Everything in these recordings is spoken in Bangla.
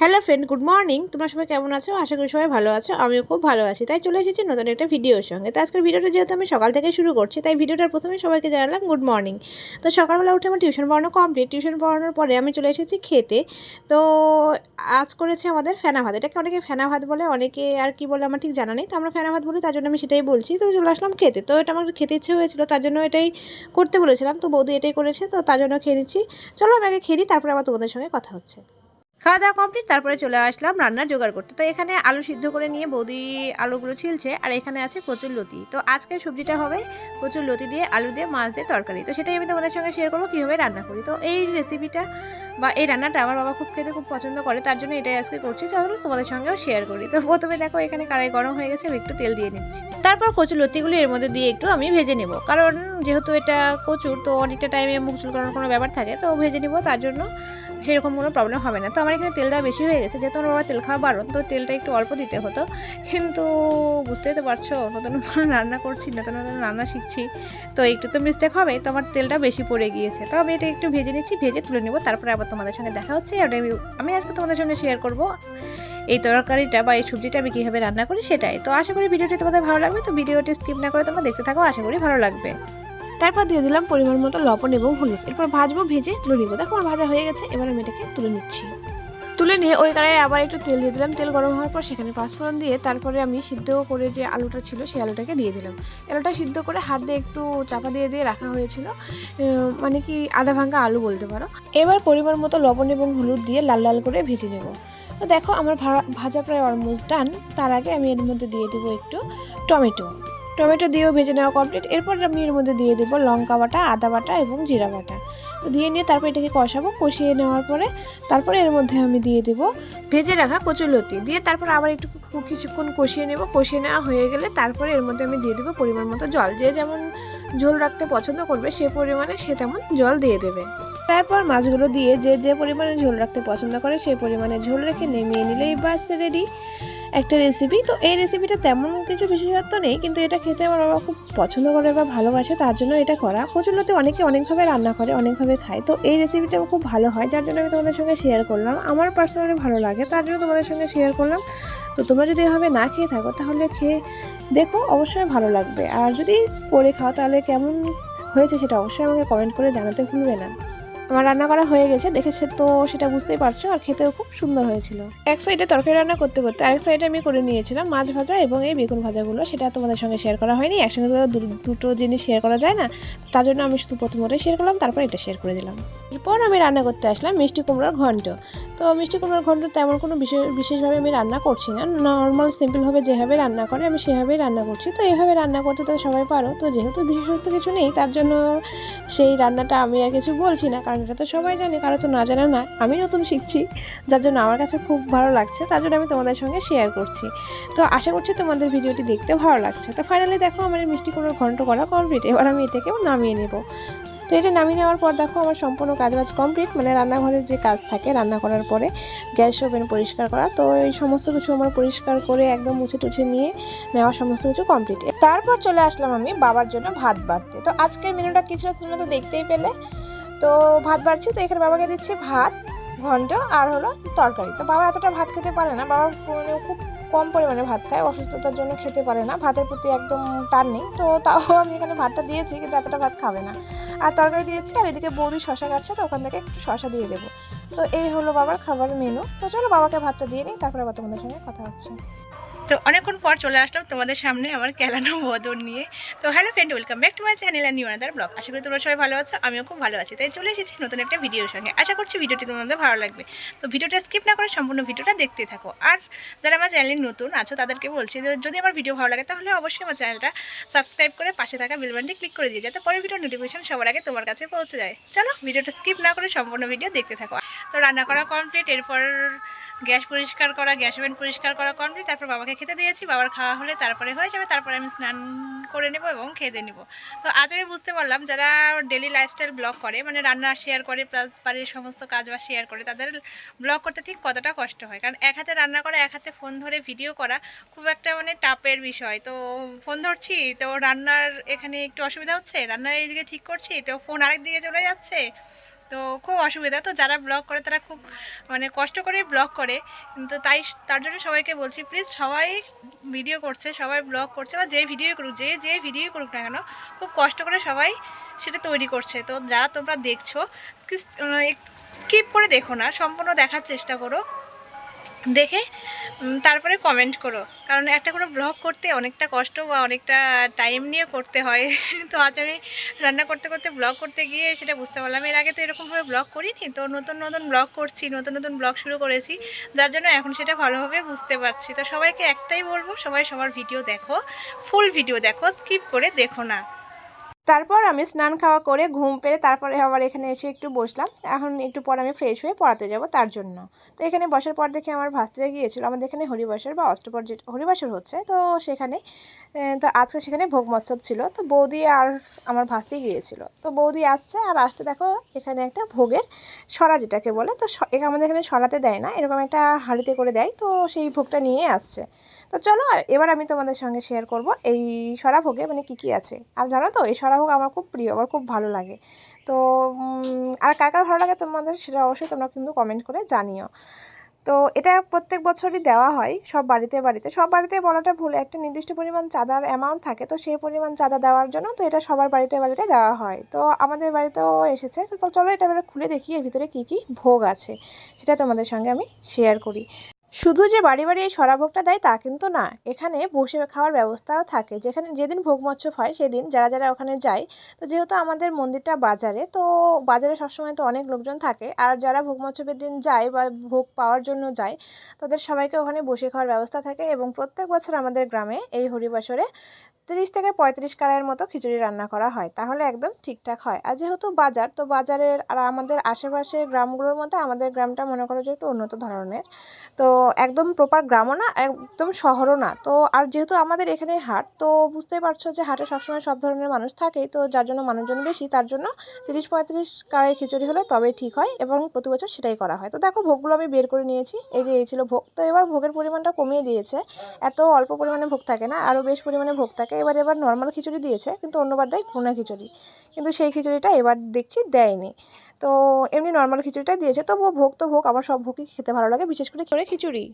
হ্যালো ফ্রেন্ড গুড মর্নিং তোমরা সবাই কেমন আছো? আশা করি সবাই ভালো আছো। আমিও খুব ভালো আছি। তাই চলে এসেছি নতুন একটা ভিডিওর সঙ্গে। তো আজকের ভিডিওটা যেহেতু আমি সকাল থেকে শুরু করছি তাই ভিডিওটার প্রথমে সবাইকে জানালাম গুড মর্নিং তো সকালবেলা উঠে আমার টিউশন পড়ানো কমপ্লিট টিউশন পড়ানোর পরে আমি চলে এসেছি খেতে। তো আজ করেছে আমাদের ফেনা ভাত। এটাকে অনেকে ফেনা ভাত বলে অনেকে আর কি বলে আমার ঠিক জানা নেই। তো আমরা ফেনা ভাত বলি তার জন্য আমি সেটাই বলছি। তো চলে আসলাম খেতে। তো এটা আমার খেতে ইচ্ছে হয়েছিল তার জন্য এটাই করতে বলেছিলাম। তো বৌদি এটাই করেছে তো তার জন্য খেয়ে নিচ্ছি। চলো আমি আগে খেয়ে নিই, তারপরে আবার তোমাদের সঙ্গে কথা হচ্ছে। খাওয়া দাওয়া কমপ্লিট তারপরে চলে আসলাম রান্নার জোগাড় করতে। তো এখানে আলু সিদ্ধ করে নিয়ে বৌদি আলুগুলো ছিলছে, আর এখানে আছে কচুর লতি। তো আজকের সবজিটা হবে কচুর লতি দিয়ে আলু দিয়ে মাছ দিয়ে তরকারি। তো সেটাই আমি তোমাদের সঙ্গে শেয়ার করব কীভাবে রান্না করি। তো এই রেসিপিটা বা এই রান্নাটা আমার বাবা খুব খেতে খুব পছন্দ করে, তার জন্য এটাই আজকে করছি। চলো তোমাদের সঙ্গেও শেয়ার করি। তো প্রথমে দেখো এখানে কড়াই গরম হয়ে গেছে, আমি একটু তেল দিয়ে নিচ্ছি। তারপর কচুর লতিগুলো এর মধ্যে দিয়ে একটু আমি ভেজে নেব। কারণ যেহেতু এটা কচুর, তো অনেকটা টাইমে মুখ চুল করানোর কোনো ব্যাপার থাকে, তো ভেজে নেব তার জন্য। সেরকম কোনো প্রবলেম হবে না। তো আমার এখানে তেলটা বেশি হয়ে গেছে, যেহেতু আমার বাবা তেল খাওয়া বারণ, তো তেলটা একটু অল্প দিতে হতো। কিন্তু বুঝতেই তো পারছ, নতুন নতুন রান্না করছি, নতুন নতুন রান্না শিখছি। তো একটু তো মিস্টেক হবে, তো আমার তেলটা বেশি পড়ে গিয়েছে। তো আমি এটা একটু ভেজে নিচ্ছি, ভেজে তুলে নেব, তারপরে আবার তোমাদের সঙ্গে দেখা হচ্ছে। আর আমি আমি আজকে তোমাদের সঙ্গে শেয়ার করব এই তরকারিটা বা এই সবজিটা আমি কীভাবে রান্না করি সেটাই। তো আশা করি ভিডিওটি তোমাদের ভালো লাগবে, তো ভিডিওটি স্কিপ না করে তোমরা দেখতে থাকো, আশা করি ভালো লাগবে। তারপর দিয়ে দিলাম পরিমাণ মতো লবণ এবং হলুদ। এরপর ভাজবো, ভেজে তুলে নিবো। দেখো, আমার ভাজা হয়ে গেছে, এবার আমি এটাকে তুলে নিচ্ছি। তুলে নিয়ে ওই কড়াইয়ে আবার একটু তেল দিয়ে দিলাম। তেল গরম হওয়ার পর সেখানে পাঁচফোড়ন দিয়ে তারপরে আমি সিদ্ধ করে যে আলুটা ছিল, সেই আলুটাকে দিয়ে দিলাম। আলুটা সিদ্ধ করে হাত দিয়ে একটু চাপা দিয়ে দিয়ে রাখা হয়েছিল। মানে কি আধা ভাঙ্গা আলু বলতে পারো। এবার পরিমাণ মতো লবণ এবং হলুদ দিয়ে লাল লাল করে ভেজে নেব। দেখো, আমার ভাজা প্রায় অলমোস্ট ডান তার আগে আমি এর মধ্যে দিয়ে দেবো একটু টমেটো। টমেটো দিয়েও ভেজে নেওয়া কমপ্লিট এরপর আমি এর মধ্যে দিয়ে দেবো লঙ্কা বাটা, আদা বাটা এবং জিরা বাটা। তো দিয়ে নিয়ে তারপর এটাকে কষাবো, কষিয়ে নেওয়ার পরে তারপরে এর মধ্যে আমি দিয়ে দেবো ভেজে রাখা কচুলতি দিয়ে তারপর আবার একটু কিছুক্ষণ কষিয়ে নেব। কষিয়ে নেওয়া হয়ে গেলে তারপরে এর মধ্যে আমি দিয়ে দেবো পরিমাণ মতো জল। যে যেমন ঝোল রাখতে পছন্দ করবে সে পরিমাণে সে তেমন জল দিয়ে দেবে। তারপর মাছগুলো দিয়ে যে যে পরিমাণে ঝোল রাখতে পছন্দ করে সেই পরিমাণে ঝোল রেখে নেমিয়ে নিলেই বাস রেডি। একটা রেসিপি তো এই রেসিপিটা তেমন কিছু বিশেষত্ব নেই, কিন্তু এটা খেতে আমার বাবা খুব পছন্দ করে বা ভালোবাসে, তার জন্য এটা করা। কচুলতে অনেকে অনেকভাবে রান্না করে, অনেকভাবে খায়, তো এই রেসিপিটাও খুব ভালো হয়, যার জন্য আমি তোমাদের সঙ্গে শেয়ার করলাম। আমার পার্সোনালি ভালো লাগে, তার জন্য তোমাদের সঙ্গে শেয়ার করলাম। তো তোমরা যদি এভাবে না খেয়ে থাকো, তাহলে খেয়ে দেখো, অবশ্যই ভালো লাগবে। আর যদি করে খাও, তাহলে কেমন হয়েছে সেটা অবশ্যই আমাকে কমেন্ট করে জানাতে ভুলবে না। আমার রান্না করা হয়ে গেছে, দেখেছে তো সেটা বুঝতেই পারছ আর খেতেও খুব সুন্দর হয়েছিল। এক সাইডে তরকারি রান্না করতে করতে আরেক সাইডে আমি করে নিয়েছিলাম মাছ ভাজা এবং এই বেগুন ভাজাগুলো, সেটা তোমাদের সঙ্গে শেয়ার করা হয়নি, একসঙ্গে দুটো জিনিস শেয়ার করা যায় না, তার জন্য আমি শুধু প্রথম ওটাই শেয়ার করলাম, তারপর এটা শেয়ার করে দিলাম। এরপর আমি রান্না করতে আসলাম মিষ্টি কুমড়োর ঘন্ট। তো মিষ্টি কুমড়োর ঘন্ট তেমন কোনো বিশেষ, বিশেষভাবে আমি রান্না করছি না। নর্মাল সিম্পলভাবে যেভাবে রান্না করে আমি সেভাবেই রান্না করছি। তো এভাবে রান্না করতে তো সবাই পারো। তো যেহেতু বিশেষত্ব কিছু নেই, তার জন্য সেই রান্নাটা আমি আর কিছু বলছি না। কারণ এটা তো সবাই জানে, কারও তো না জানা না। আমি নতুন শিখছি, যার জন্য আমার কাছে খুব ভালো লাগছে। তার জন্য আমি তোমাদের সঙ্গে শেয়ার করছি। তো আশা করছি তোমাদের ভিডিওটি দেখতে ভালো লাগছে। তো ফাইনালি দেখো, আমার মিষ্টি কুমড়োর ঘন্ট করা কমপ্লিট এবার আমি এটাকেও নামিয়ে নেব। তো এটা নামিয়ে নেওয়ার পর দেখো আমার সম্পূর্ণ কাজবাজ কমপ্লিট মানে রান্নাঘরের যে কাজ থাকে রান্না করার পরে গ্যাস ওভেন পরিষ্কার করা। তো এই সমস্ত কিছু আমার পরিষ্কার করে একদম মুছে টুছে নিয়ে নেওয়া সমস্ত কিছু কমপ্লিট তারপর চলে আসলাম আমি বাবার জন্য ভাত বাড়তে। তো আজকের মেনুটা কি ছিল তো দেখতেই পেলে। তো ভাত বাড়ছি, তো এখানে বাবাকে দিচ্ছি ভাত, ঘন্ট আর হলো তরকারি। তো বাবা এতটা ভাত খেতে পারে না বাবা খুব কম পরিমাণে ভাত খায়, অসুস্থতার জন্য খেতে পারে না। ভাতের প্রতি একদম টান নেই। তো তাও আমি এখানে ভাতটা দিয়েছি, কিন্তু এতটা ভাত খাবে না। আর তরকারি দিয়েছি, আর এদিকে বৌদি শশা কাটছে, তো ওখান থেকে একটু শশা দিয়ে দেবো। তো এই হলো বাবার খাবার মেনু তো চলো বাবাকে ভাতটা দিয়ে নিই, তারপরে আবার তোমাদের সঙ্গে কথা হচ্ছে। তো অনেকক্ষণ পর চলে আসলাম তোমাদের সামনে আমার কেলানো বদন নিয়ে। তো hello friend welcome back to my channel and new another blog আশা করি তোমরা সবাই ভালো আছো, আমিও খুব ভালো আছি। তাই চলে এসেছি নতুন একটা ভিডিওর সঙ্গে। আশা করছি ভিডিওটি তোমাদের ভালো লাগবে। তো ভিডিওটা স্কিপ না করে সম্পূর্ণ ভিডিওটা দেখতে থাকো। আর যারা আমার চ্যানেলে নতুন আছো, তাদেরকে বলছি যদি আমার ভিডিও ভালো লাগে, তাহলে অবশ্যই আমার চ্যানেলটা সাবস্ক্রাইব করে পাশে থাকা বেল বাটনটি ক্লিক করে দিয়ে যাতে পরের ভিডিও নোটিফিকেশন সবার আগে তোমার কাছে পৌঁছে যায়। চলো ভিডিওটা স্কিপ না করে সম্পূর্ণ ভিডিও দেখতে থাকো। তো রান্না করা কমপ্লিট এরপর গ্যাস পরিষ্কার করা গ্যাস ওভেন পরিষ্কার করা কমপ্লিট তারপর বাবাকে খেতে দিয়েছি, বাবার খাওয়া হলে তারপরে হয়ে যাবে, তারপরে আমি স্নান করে নেব এবং খেতে নেব। তো আজ আমি বুঝতে পারলাম যারা ডেলি লাইফস্টাইল ব্লগ করে মানে রান্না শেয়ার করে প্লাস বাড়ির সমস্ত কাজ বা শেয়ার করে, তাদের ব্লগ করতে ঠিক কতটা কষ্ট হয়? কারণ এক হাতে রান্না করা, এক হাতে ফোন ধরে ভিডিও করা খুব একটা মানে টাপের বিষয়। তো ফোন ধরছি, তো রান্নার এখানে একটু অসুবিধা হচ্ছে রান্নার এইদিকে ঠিক করছি, তো ফোন আরেক দিকে চলে যাচ্ছে। তো খুব অসুবিধা। তো যারা ব্লগ করে তারা খুব মানে কষ্ট করে ব্লগ করে। কিন্তু তাই তার জন্য সবাইকে বলছি প্লিজ সবাই ভিডিও করছে, সবাই ব্লগ করছে বা যে ভিডিও করুক, যে যে ভিডিও করুক না কেন, খুব কষ্ট করে সবাই সেটা তৈরি করছে। তো যারা তোমরা দেখছ স্কিপ করে দেখো না, সম্পূর্ণ দেখার চেষ্টা করো। দেখে তারপরে কমেন্ট করো। কারণ একটা করে ব্লগ করতে অনেকটা কষ্ট বা অনেকটা টাইম নিয়ে করতে হয়। তো আজ আমি রান্না করতে করতে ব্লগ করতে গিয়ে সেটা বুঝতে পারলাম। এর আগে তো এরকমভাবে ব্লগ করিনি, তো নতুন নতুন ব্লগ করছি, নতুন নতুন ব্লগ শুরু করেছি। যার জন্য এখন সেটা ভালোভাবে বুঝতে পারছি। তো সবাইকে একটাই বলব, সবাই সবার ভিডিও দেখো ফুল ভিডিও দেখো স্কিপ করে দেখো না। তারপর আমি স্নান খাওয়া করে ঘুম পেরে তারপরে আবার এখানে এসে একটু বসলাম। এখন একটু পর আমি ফ্রেশ হয়ে পড়াতে যাব তার জন্য। তো এখানে বসার পর দেখে আমার ভাস্তিরা গিয়েছিল। আমাদের এখানে হরিবাসর বা অষ্টপর যে হরিবাসর হচ্ছে। তো সেখানে তো আজকে সেখানে ভোগ মৎসব ছিল। তো বৌদি আর আমার ভাস্তি গিয়েছিল। তো বৌদি আসছে আর আসতে দেখো এখানে একটা ভোগের সরা যেটাকে বলে। তো আমাদের এখানে সরাতে দেয় না। এরকম একটা হাঁড়িতে করে দেয়। তো সেই ভোগটা নিয়ে আসছে। তো চলো, আর এবার আমি তোমাদের সঙ্গে শেয়ার করব এই সরাভোগে মানে কি কি আছে। আর জানো তো, এই সরাভোগ আমার খুব প্রিয়, আমার খুব ভালো লাগে। তো আর কার কার ভালো লাগে তোমাদের সেটা অবশ্যই তোমরা কিন্তু কমেন্ট করে জানিও। তো এটা প্রত্যেক বছরই দেওয়া হয়, সব বাড়িতে বাড়িতে। সব বাড়িতে বলাটা ভুল, একটা নির্দিষ্ট পরিমাণ চাঁদার অ্যামাউন্ট থাকে, তো সেই পরিমাণ চাঁদা দেওয়ার জন্য তো এটা সবার বাড়িতে বাড়িতে দেওয়া হয়। তো আমাদের বাড়িতেও এসেছে, তো চলো এটা এবারে খুলে দেখি এর ভিতরে কী কী ভোগ আছে, সেটা তোমাদের সঙ্গে আমি শেয়ার করি। শুধু যে বাড়ি বাড়ি এই সরাভোগটা দেয় তা কিন্তু না। এখানে বসে খাওয়ার ব্যবস্থাও থাকে। যেখানে যেদিন ভোগ মৎসব হয় সেদিন যারা যারা ওখানে যায়, তো যেহেতু আমাদের মন্দিরটা বাজারে, তো বাজারে সবসময় তো অনেক লোকজন থাকে। আর যারা ভোগ মৎসবের দিন যায় বা ভোগ পাওয়ার জন্য যায়, তাদের সবাইকে ওখানে বসে খাওয়ার ব্যবস্থা থাকে। এবং প্রত্যেক বছর আমাদের গ্রামে এই হরিবাসরে তিরিশ থেকে পঁয়ত্রিশ কারের মতো খিচুড়ি রান্না করা হয়। তাহলে একদম ঠিকঠাক হয়। আর যেহেতু বাজার, তো বাজারের আর আমাদের আশেপাশে গ্রামগুলোর মধ্যে আমাদের গ্রামটা মনে করো যে একটু উন্নত ধরনের। তো একদম প্রপার গ্রামও না, একদম শহরও না। তো আর যেহেতু আমাদের এখানে হাট, তো বুঝতেই পারছ যে হাটে সবসময় সব ধরনের মানুষ থাকেই। তো যার জন্য মানুষজন বেশি, তার জন্য তিরিশ পঁয়ত্রিশ কাড়াই খিচুড়ি হলে তবেই ঠিক হয় এবং প্রতি বছর সেটাই করা হয়। তো দেখো ভোগগুলো আমি বের করে নিয়েছি। এই যে, এই ছিল ভোগ। তো এবার ভোগের পরিমাণটা কমিয়ে দিয়েছে। এত অল্প পরিমাণে ভোগ থাকে না, আরও বেশ পরিমাণে ভোগ থাকে। এবার এবার নর্মাল খিচুড়ি দিয়েছে, কিন্তু অন্যবার দেয় ভুনা খিচুড়ি। কিন্তু সেই খিচুড়িটা এবার দেখছি দেয়নি। তো এমনি নর্মাল খিচুড়িটা দিয়েছে, তবুও ভোগ তো ভোগ আমার সব ভোগই খেতে ভালো লাগে, বিশেষ করে করে খিচুড়ি।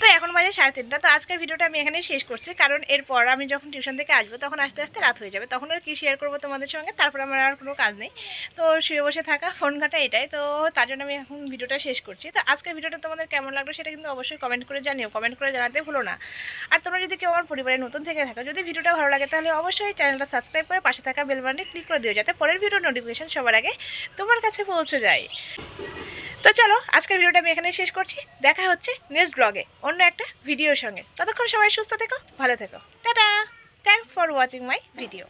তো এখন বাজে সাড়ে তিনটা। তো আজকের ভিডিওটা আমি এখানেই শেষ করছি। কারণ এরপর আমি যখন টিউশন থেকে আসব, তখন আস্তে আস্তে রাত হয়ে যাবে। তখন আর কি শেয়ার করব তোমাদের সঙ্গে? তারপর আমার আর কোনো কাজ নেই। তো শুয়ে বসে থাকা ফোন ঘাটা এটাই। তো তার জন্য আমি এখন ভিডিওটা শেষ করছি। তো আজকের ভিডিওটা তোমাদের কেমন লাগল সেটা কিন্তু অবশ্যই কমেন্ট করে জানিও। কমেন্ট করে জানাতে ভুলো না। আর তোমরা যদি কেউ আমার পরিবারে নতুন থেকে থাকো, যদি ভিডিওটা ভালো লাগে, তাহলে অবশ্যই চ্যানেলটা সাবস্ক্রাইব করে পাশে থাকা বেল বাটনে ক্লিক করে দিও, যাতে পরের ভিডিওর নোটিফিকেশান সবার আগে তোমার কাছে পৌঁছে যায়। তো চলো, আজকের ভিডিওটা আমি এখানে শেষ করছি। দেখা হচ্ছে নেক্সট ব্লগে অন্য একটা ভিডিওর সঙ্গে। ততক্ষণ সবাই সুস্থ থেকো, ভালো থেকো। Tata! Thanks for watching my video